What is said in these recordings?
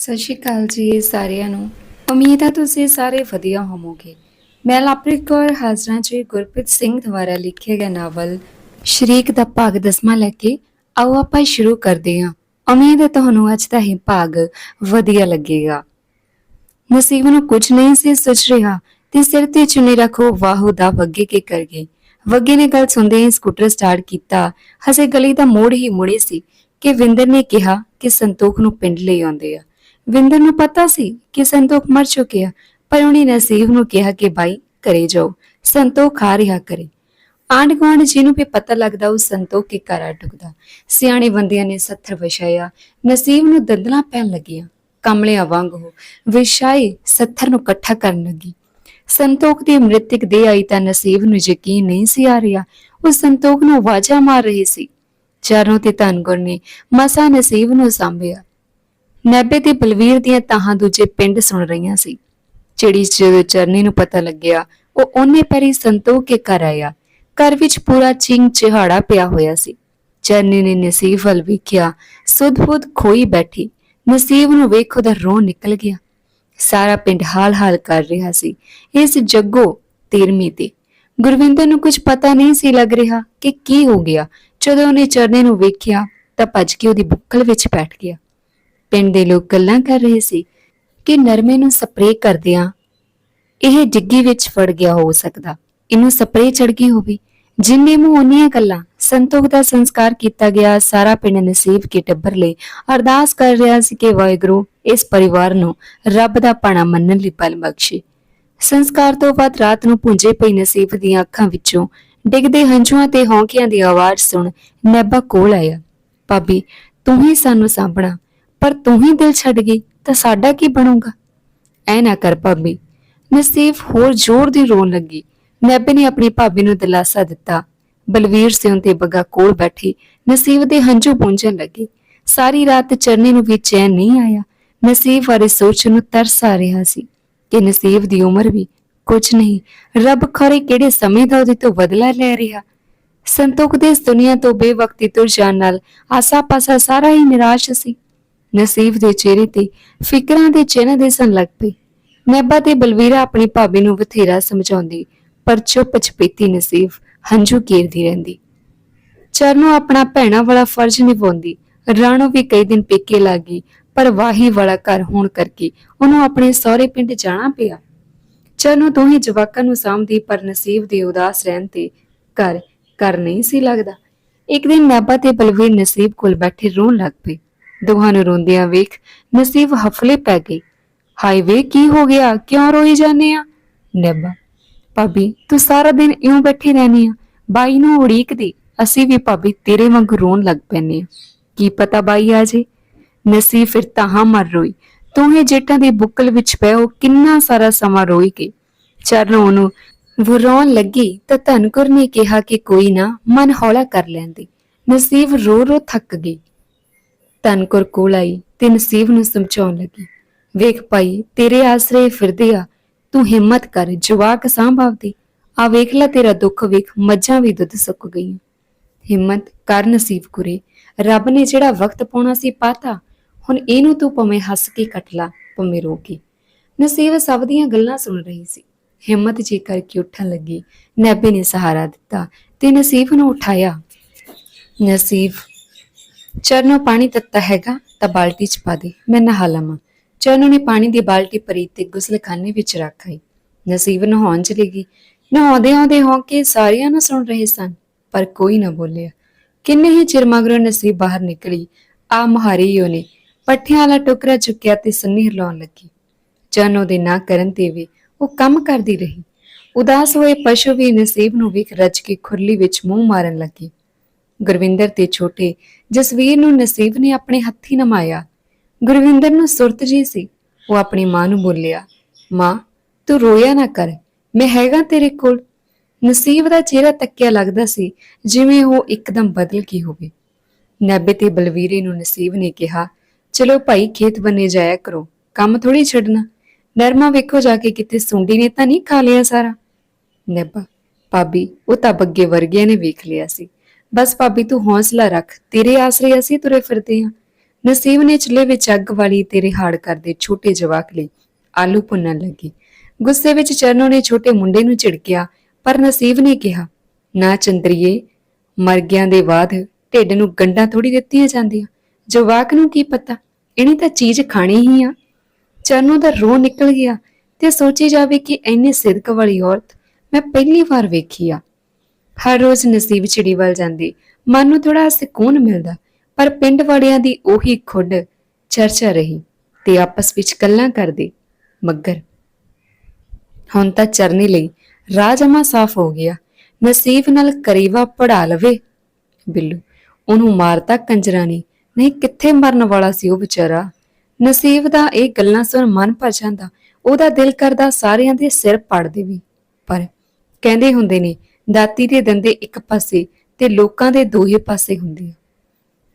ਸਤਿ ਸ਼੍ਰੀ ਅਕਾਲ ਜੀ ਸਾਰਿਆਂ ਨੂੰ। ਉਮੀਦ ਹੈ ਤੁਸੀਂ ਸਾਰੇ ਵਧੀਆ ਹੋਵੋਗੇ। ਮੈਂ ਲਵਪ੍ਰੀਤ ਕੌਰ ਹਾਜ਼ਰਾਂ ਜੀ ਗੁਰਪ੍ਰੀਤ ਸਿੰਘ ਦੁਆਰਾ ਲਿਖਿਆ ਗਿਆ ਨਾਵਲ ਸ਼ਰੀਕ ਦਾ ਭਾਗ ਦਸਵਾਂ ਲੈ ਕੇ ਆਓ ਆਪਾਂ ਸ਼ੁਰੂ ਕਰਦੇ ਹਾਂ। ਉਮੀਦ ਹੈ ਤੁਹਾਨੂੰ ਅੱਜ ਦਾ ਇਹ ਭਾਗ ਵਧੀਆ ਲੱਗੇਗਾ। ਨਸੀਬ ਨੂੰ ਕੁਝ ਨਹੀਂ ਸੀ ਸੋਚ ਰਿਹਾ ਤੇ ਸਿਰ ਤੇ ਚੁੰਨੀ ਰੱਖੋ ਵਾਹੂ ਦਾ ਵੱਗੇ ਕੇ ਕਰ ਗਈ ਵੱਗੇ ਨੇ ਗੱਲ ਸੁਣਦੇ ਹੀ ਸਕੂਟਰ ਸਟਾਰਟ ਕੀਤਾ। ਹਸੇ ਗਲੀ ਦਾ ਮੋੜ ਹੀ ਮੁੜੇ ਸੀ ਕਿ ਵਿੰਦਰ ਨੇ ਕਿਹਾ ਕਿ ਸੰਤੋਖ ਨੂੰ ਪਿੰਡ ਲਈ ਆਉਂਦੇ ਆ। ਵਿੰਦਰ ਨੂੰ ਪਤਾ ਸੀ ਕਿ ਸੰਤੋਖ ਮਰ ਚੁੱਕਿਆ, ਪਰ ਉਹਨੇ ਨਸੀਬ ਨੂੰ ਕਿਹਾ ਕਿ ਬਾਈ ਕਰੇ ਜਾਓ, ਸੰਤੋਖ ਆ ਰਿਹਾ ਕਰੇ। ਆਂਢ ਗੁਆਂਢ ਜਿਹਨੂੰ ਵੀ ਪਤਾ ਲੱਗਦਾ, ਉਹ ਸੰਤੋਖ ਕੇ ਘਰ ਆ ਟੁਕਦਾ ਸਿਆਣੇ ਬੰਦਿਆਂ ਨੇ ਸੱਥਰ ਵਿਛਾਇਆ, ਨਸੀਬ ਨੂੰ ਦੰਦਲਾਂ ਪੈਣ ਲੱਗੀਆਂ। ਕਮਲਿਆਂ ਵਾਂਗ ਹੋ ਵਿਛਾਈ ਸੱਥਰ ਨੂੰ ਇਕੱਠਾ ਕਰਨ ਲੱਗੀ। ਸੰਤੋਖ ਦੀ ਮ੍ਰਿਤਕ ਦੇ ਆਈ ਤਾਂ ਨਸੀਬ ਨੂੰ ਯਕੀਨ ਨਹੀਂ ਸੀ ਆ ਰਿਹਾ। ਉਹ ਸੰਤੋਖ ਨੂੰ ਆਵਾਜ਼ਾਂ ਮਾਰ ਰਹੀ ਸੀ। ਚਾਰੋਂ ਤੇ ਧਨਗੁਰ ਨੇ ਮਸਾ ਨਸੀਬ ਨੂੰ ਸਾਂਭਿਆ। ਨੈਬੇ ਤੇ ਬਲਵੀਰ ਦੀਆਂ ਤਾਹਾਂ ਦੂਜੇ ਪਿੰਡ ਸੁਣ ਰਹੀਆਂ ਸੀ। ਚਿੜੀ ਜਦੋਂ ਚਰਨੀ ਨੂੰ ਪਤਾ ਲੱਗਿਆ, ਉਹ ਉਹਨੇ ਪੈਰੀ ਸੰਤੋਖ ਕੇ ਘਰ ਆਇਆ। ਘਰ ਵਿੱਚ ਪੂਰਾ ਚਿੰਗ ਚਿਹਾੜਾ ਪਿਆ ਹੋਇਆ ਸੀ। ਚਰਨੀ ਨੇ ਨਸੀਬ ਵੱਲ ਵੇਖਿਆ, ਸੁਧ-ਬੁਧ ਖੋਈ ਬੈਠੀ। ਨਸੀਬ ਨੂੰ ਵੇਖ ਉਹਦਾ ਰੋਹ ਨਿਕਲ ਗਿਆ। ਸਾਰਾ ਪਿੰਡ ਹਾਲ-ਹਾਲ ਕਰ ਰਿਹਾ ਸੀ, ਇਸ ਜੱਗੋ 13ਵੀਂ ਤੇ। ਗੁਰਵਿੰਦਰ ਨੂੰ ਕੁਝ ਪਤਾ ਨਹੀਂ ਸੀ ਲੱਗ ਰਿਹਾ ਕਿ ਕੀ ਹੋ ਗਿਆ। ਜਦੋਂ ਉਹਨੇ ਚਰਨੇ ਨੂੰ ਵੇਖਿਆ, ਤਾਂ ਭੱਜ ਕੇ ਉਹਦੀ ਬੁੱਕਲ ਵਿੱਚ ਬੈਠ ਗਿਆ। ਪਿੰਡ ਦੇ ਲੋਕ ਗੱਲਾਂ ਕਰ ਰਹੇ ਸੀ ਕਿ ਨਰਮੇ ਨੂੰ ਸਪਰੇਅ ਕਰਦਿਆਂ ਇਹ ਡਿੱਗੀ ਵਿੱਚ ਫੜ ਗਿਆ ਹੋ ਸਕਦਾ। ਇਹਨੂੰ ਸਪਰੇਅ ਚੜ ਗਈ ਹੋਵੇ। ਜਿੰਨੇ ਮੂੰਹ ਉਹਨੀਆਂ ਗੱਲਾਂ ਸੰਤੋਖ ਦਾ ਸੰਸਕਾਰ ਕੀਤਾ ਗਿਆ, ਸਾਰਾ ਪਿੰਡ ਨਸੀਬ ਕੇ ਟੱਬਰ ਲਈ ਅਰਦਾਸ ਕਰ ਰਿਹਾ ਸੀ ਕਿ ਵਾਹਿਗੁਰੂ ਇਸ ਪਰਿਵਾਰ ਨੂੰ ਰੱਬ ਦਾ ਪਾਣਾ ਮੰਨਣ ਲਈ ਬਲ ਬਖਸ਼ੇ। ਸੰਸਕਾਰ ਤੋਂ ਬਾਅਦ ਰਾਤ ਨੂੰ ਪੁੰਜੇ ਪਈ ਨਸੀਬ ਦੀਆਂ ਅੱਖਾਂ ਵਿੱਚੋਂ ਡਿੱਗਦੇ ਹੰਝੂਆਂ ਤੇ ਹੌਂਕਿਆਂ ਦੀ ਆਵਾਜ਼ ਸੁਣ ਨੈਬਾ ਕੋਲ ਆਇਆ, ਭਾਬੀ, ਤੂੰ ਹੀ ਸਾਨੂੰ ਸਾਂਭਣਾ। ਪਰ ਤੂੰ ਹੀ ਦਿਲ ਛੱਡ ਗਈ, ਤਾਂ ਸਾਡਾ ਕੀ ਬਣੂਗਾ? ਐ ਨਾ ਕਰ ਭਾਬੀ ਨਸੀਬ ਹੋਰ ਜ਼ੋਰ ਦੀ ਰੋਣ ਲੱਗੀ। ਨੈਬੇ ਨੇ ਆਪਣੀ ਭਾਬੀ ਨੂੰ ਦਿਲਾਸਾ ਦਿੱਤਾ। ਬਲਵੀਰ ਸਿੰਘ ਤੇ ਬੱਗਾ ਕੋਲ ਬੈਠੀ ਨਸੀਬ ਦੇ ਹੰਝੂ ਪੂੰਝਣ ਲੱਗੇ। ਸਾਰੀ ਰਾਤ ਚਰਨੇ ਨੂੰ ਵੀ ਚੈਨ ਨਹੀਂ ਆਇਆ। ਨਸੀਬ ਬਾਰੇ ਸੋਚ ਨੂੰ ਤਰਸ ਆ ਰਿਹਾ ਸੀ ਕਿ ਨਸੀਬ ਦੀ ਉਮਰ ਵੀ ਕੁਝ ਨਹੀਂ, ਰੱਬ ਖਰੇ ਕਿਹੜੇ ਸਮੇਂ ਦਾ ਉਹਦੇ ਤੋਂ ਬਦਲਾ ਲੈ ਰਿਹਾ। ਸੰਤੋਖ ਦੇ ਇਸ ਦੁਨੀਆ ਤੋਂ ਬੇਵਕਤੀ ਤੁਰ ਜਾਣ ਨਾਲ ਆਸਾ-ਪਾਸਾ ਸਾਰਾ ਹੀ ਨਿਰਾਸ਼ ਸੀ। ਨਸੀਬ ਦੇ ਚਿਹਰੇ ਤੇ ਫਿਕਰਾਂ ਦੇ ਚਿੰਨ੍ਹ ਦਿਸਣ ਲੱਗ ਪਏ। ਨੈਬਾ ਤੇ ਬਲਵੀਰਾ ਆਪਣੀ ਭਾਬੀ ਨੂੰ ਬਥੇਰਾ ਸਮਝਾਉਂਦੀ, ਪਰ ਚੁੱਪ ਚਪੀਤੀ ਨਸੀਬ ਹੰਝੂ ਕੇਰਦੀ ਰਹਿੰਦੀ। ਚਰਨੋ ਆਪਣਾ ਭੈਣਾ ਵਾਲਾ ਫਰਜ਼ ਨਿਭਾਉਂਦੀ। ਰਾਣੋ ਵੀ ਕਈ ਦਿਨ ਪੇਕੇ ਲੱਗੀ, ਪਰ ਵਾਹੀ ਵਾਲਾ ਘਰ ਹੋਣ ਕਰਕੇ ਉਹਨੂੰ ਆਪਣੇ ਸਹੁਰੇ ਪਿੰਡ ਜਾਣਾ ਪਿਆ। ਚਰਨੋ ਦੋਹੇ ਜਵਾਕਾਂ ਨੂੰ ਸਾਂਭਦੀ, ਪਰ ਨਸੀਬ ਦੇ ਉਦਾਸ ਰਹਿਣ ਤੇ ਘਰ ਘਰ ਨਹੀਂ ਸੀ ਲੱਗਦਾ। ਇੱਕ ਦਿਨ ਨਾਬਾ ਤੇ ਬਲਵੀਰ ਨਸੀਬ ਕੋਲ ਬੈਠੇ ਰੋਣ ਲੱਗ ਪਏ। ਦੋਹਾਂ ਨੂੰ ਰੋਂਦਿਆਂ ਵੇਖ ਨਸੀਬ ਹਫਲੇ ਪੈ ਗਈ। ਹਾਈਵੇ ਕੀ ਹੋ ਗਿਆ? ਕਿਉਂ ਰੋਈ ਜਾਂਦੇ ਆ? ਨੈਬਾ, ਭਾਬੀ, ਤੂੰ ਸਾਰਾ ਦਿਨ ਇਉਂ ਬੈਠੀ ਰਹਿਨੀ ਆ। ਬਾਈ ਨੂੰ ਉਡੀਕਦੀ ਅਸੀਂ ਵੀ ਭਾਬੀ ਤੇਰੇ ਵਾਂਗ ਰੋਣ ਲੱਗ ਪੈਨੇ ਆ। ਕੀ ਪਤਾ ਬਾਈ ਆ ਜੇ? ਨਸੀਬ ਫਿਰ ਤਾਹਾਂ ਮਰ ਰੋਈ। ਤੂੰ ਇਹ ਜੇਟਾਂ ਦੀ ਬੁੱਕਲ ਵਿੱਚ ਪੈ ਉਹ ਕਿੰਨਾ ਸਾਰਾ ਸਮਾਂ ਰੋਈ ਗਈ ਚਰਨ ਉਹਨੂੰ ਵਰੋਣ ਲੱਗੀ ਤਾਂ ਧਨਕੁਰ ਨੇ ਕਿਹਾ ਕਿ ਕੋਈ ਨਾ, ਮਨ ਹੌਲਾ ਕਰ ਲੈਂਦੀ। ਨਸੀਬ ਰੋ ਰੋ ਥੱਕ ਗਈ। ਧਨਕੁਰ ਕੋਲ ਆਈ ਤੇ ਨਸੀਬ ਨੂੰ ਸਮਝਾਉਣ ਲੱਗੀ। ਵੇਖ ਭਾਈ, ਤੇਰੇ ਆਸਰੇ ਫਿਰਦੇ ਆ, ਤੂੰ ਹਿੰਮਤ ਕਰ, ਜਵਾਕ ਸਾਂਭ ਆਪਦੀ। ਆ ਵੇਖ ਲੈ ਤੇਰਾ ਦੁੱਖ, ਵੇਖ, ਮੱਝਾਂ ਵੀ ਦੁੱਧ ਸੁੱਕ ਗਈਆਂ। ਹਿੰਮਤ ਕਰ ਨਸੀਬ ਕੁਰੇ, ਰੱਬ ਨੇ ਜਿਹੜਾ ਵਕਤ ਪਾਉਣਾ ਸੀ ਪਾਤਾ, ਹੁਣ ਇਹਨੂੰ ਤੂੰ ਭਵੇਂ ਹੱਸ ਕੇ ਕੱਟ ਲਾ, ਭਵੇਂ ਰੋ ਕੇ। ਨਸੀਬ ਸਭ ਦੀਆਂ ਗੱਲਾਂ ਸੁਣ ਰਹੀ ਸੀ। ਹਿੰਮਤ ਜੀ ਕਰਕੇ ਉੱਠਣ ਲੱਗੀ, ਨੈਬੇ ਨੇ ਸਹਾਰਾ ਦਿੱਤਾ ਤੇ ਨਸੀਬ ਨੂੰ ਉਠਾਇਆ। ਨਸੀਬ ਚਰਨੋ ਪਾਣੀ ਤੱਤਾ ਹੈਗਾ, ਤਾਂ ਬਾਲਟੀ ਚ ਪਾ ਦੇ। ਮੈਂ ਨਹਾ ਲਵਾਂ। ਚਰਨੋ ਨੇ ਪਾਣੀ ਦੀ ਬਾਲਟੀ ਭਰੀ ਤੇ ਗੁਸਲਖਾਨੇ ਵਿੱਚ ਰੱਖ ਆਈ। ਨਸੀਬ ਨਹਾਉਣ ਚਲੀ ਗਈ। ਨਹਾਉਂਦੇ ਆਉਂਦੇ ਹੋ ਕੇ ਸਾਰਿਆਂ ਨੂੰ ਸੁਣ ਰਹੇ ਸਨ, ਪਰ ਕੋਈ ਨਾ ਬੋਲਿਆ। ਕਿੰਨੇ ਹੀ ਚਿਰ ਮਗਰੋਂ ਨਸੀਬ ਬਾਹਰ ਨਿਕਲੀ, ਆ ਮੁਹਾਰੀ ਉਹਨੇ ਪੱਠਿਆਂ ਵਾਲਾ ਟੋਕਰਾ ਚੁੱਕਿਆ ਤੇ ਸੰਨੀ ਹਿਲਾਉਣ ਲੱਗੀ। ਚਰਨੋ ਦੇ ਨਾ ਕਰਨ ਤੇ ਵੀ ਉਹ ਕੰਮ ਕਰਦੀ ਰਹੀ। ਉਦਾਸ ਹੋਏ ਪਸ਼ੂ ਵੀ ਨਸੀਬ ਨੂੰ ਵੇਖ ਰੱਜ ਕੇ ਖੁਰਲੀ ਵਿੱਚ ਮੂੰਹ ਮਾਰਨ ਲੱਗੀ। ਗੁਰਵਿੰਦਰ ਤੇ ਛੋਟੇ ਜਸਵੀਰ ਨੂੰ ਨਸੀਬ ਨੇ ਆਪਣੇ ਹੱਥੀ ਨਮਾਇਆ। ਗੁਰਵਿੰਦਰ ਨੂੰ ਸੁਰਤ ਜੀ ਸੀ। ਉਹ ਆਪਣੀ ਮਾਂ ਨੂੰ ਬੋਲਿਆ, ਮਾਂ, ਤੂੰ ਰੋਇਆ ਨਾ ਕਰ, ਮੈਂ ਹੈਗਾ ਤੇਰੇ ਕੋਲ। ਨਸੀਬ ਦਾ ਚਿਹਰਾ ਤੱਕਿਆ ਲੱਗਦਾ ਸੀ, ਜਿਵੇਂ ਉਹ ਇੱਕਦਮ ਬਦਲ ਗਈ ਹੋਵੇ। ਨੈਬੇ ਤੇ ਬਲਵੀਰੇ ਨੂੰ ਨਸੀਬ ਨੇ ਕਿਹਾ, ਚਲੋ ਭਾਈ, ਖੇਤ ਬੰਨੇ ਜਾਇਆ ਕਰੋ। ਕੰਮ ਥੋੜੀ ਛੱਡਣਾ। ਨਰਮਾ ਵੇਖੋ ਜਾ ਕੇ ਕਿਤੇ ਸੁੰਡੀ ਨੇ ਤਾਂ ਨਹੀਂ ਖਾ ਲਿਆ ਸਾਰਾ? ਨੈਬਾ, ਭਾਬੀ, ਉਹ ਤਾਂ ਬੱਗੇ ਵਰਗਿਆਂ ਨੇ ਵੇਖ ਲਿਆ ਸੀ। ਬਸ ਭਾਬੀ ਤੂੰ ਹੌਸਲਾ ਰੱਖ, ਤੇਰੇ ਆਸਰੇ ਅਸੀਂ ਤੁਰੇ ਫਿਰਦੇ ਹਾਂ। ਨਸੀਬ ਨੇ ਚੁੱਲ੍ਹੇ ਵਿੱਚ ਅੱਗ ਵਾਲੀ ਤੇ ਰਿਹਾੜ ਕਰਦੇ ਛੋਟੇ ਜਵਾਕ ਲਈ ਆਲੂ ਭੁੰਨਣ ਲੱਗੀ। ਗੁੱਸੇ ਵਿੱਚ ਚਰਨੋ ਨੇ ਛੋਟੇ ਮੁੰਡੇ ਨੂੰ ਝਿੜਕਿਆ, ਪਰ ਨਸੀਬ ਨੇ ਕਿਹਾ, ਨਾ ਚੰਦਰੀਏ, ਮਰਗਿਆਂ ਦੇ ਬਾਅਦ ਢਿੱਡ ਨੂੰ ਗੰਢਾਂ ਥੋੜੀ ਦਿੱਤੀਆਂ ਜਾਂਦੀਆਂ। ਜਵਾਕ ਨੂੰ ਕੀ ਪਤਾ, ਇਹਨੇ ਤਾਂ ਚੀਜ਼ ਖਾਣੀ ਹੀ ਆ ਚਰਨੋ ਦਾ ਰੋਹ ਨਿਕਲ ਗਿਆ ਤੇ ਸੋਚੀ ਜਾਵੇ ਕਿ ਇੰਨੇ ਸਿਦਕ ਵਾਲੀ ਔਰਤ ਮੈਂ ਪਹਿਲੀ ਵਾਰ ਵੇਖੀ ਆ। ਹਰ ਰੋਜ਼ ਨਸੀਬ ਚਿੜੀ ਵੱਲ ਜਾਂਦੀ। ਮਨ ਨੂੰ ਥੋੜਾ ਸਕੂਨ ਮਿਲਦਾ, ਪਰ ਪਿੰਡ ਵਾਲਿਆਂ ਦੀ ਉਹੀ ਖੁੱਡ ਚਰਚਾ ਰਹੀ ਤੇ ਆਪਸ ਵਿੱਚ ਗੱਲਾਂ ਕਰਦੇ, ਮੱਗਰ, ਹੁਣ ਤਾਂ ਚਰਨੀ ਲਈ ਰਾਹ ਸਾਫ਼ ਹੋ ਗਿਆ, ਨਸੀਬ ਨਾਲ ਕਰੀਵਾ ਪੜਾ ਲਵੇ। ਬਿੱਲੂ, ਉਹਨੂੰ ਮਾਰਤਾ ਕੰਜਰਾਂ ਨੇ, ਨਹੀਂ ਕਿੱਥੇ ਮਰਨ ਵਾਲਾ ਸੀ ਉਹ ਵਿਚਾਰਾ? ਨਸੀਬ ਦਾ ਇਹ ਗੱਲਾਂ ਸੁਣ ਮਨ ਭਰ ਜਾਂਦਾ, ਉਹਦਾ ਦਿਲ ਕਰਦਾ ਸਾਰਿਆਂ ਦੇ ਸਿਰ ਪੜ ਦੇਵੀ ਪਰ ਕਹਿੰਦੇ ਹੁੰਦੇ ਨੇ ਦਾਤੀ ਦੇ ਦੰਦੇ ਇੱਕ ਪਾਸੇ ਤੇ ਲੋਕਾਂ ਦੇ ਦੋਹੇ ਪਾਸੇ ਹੁੰਦੇ ਆ।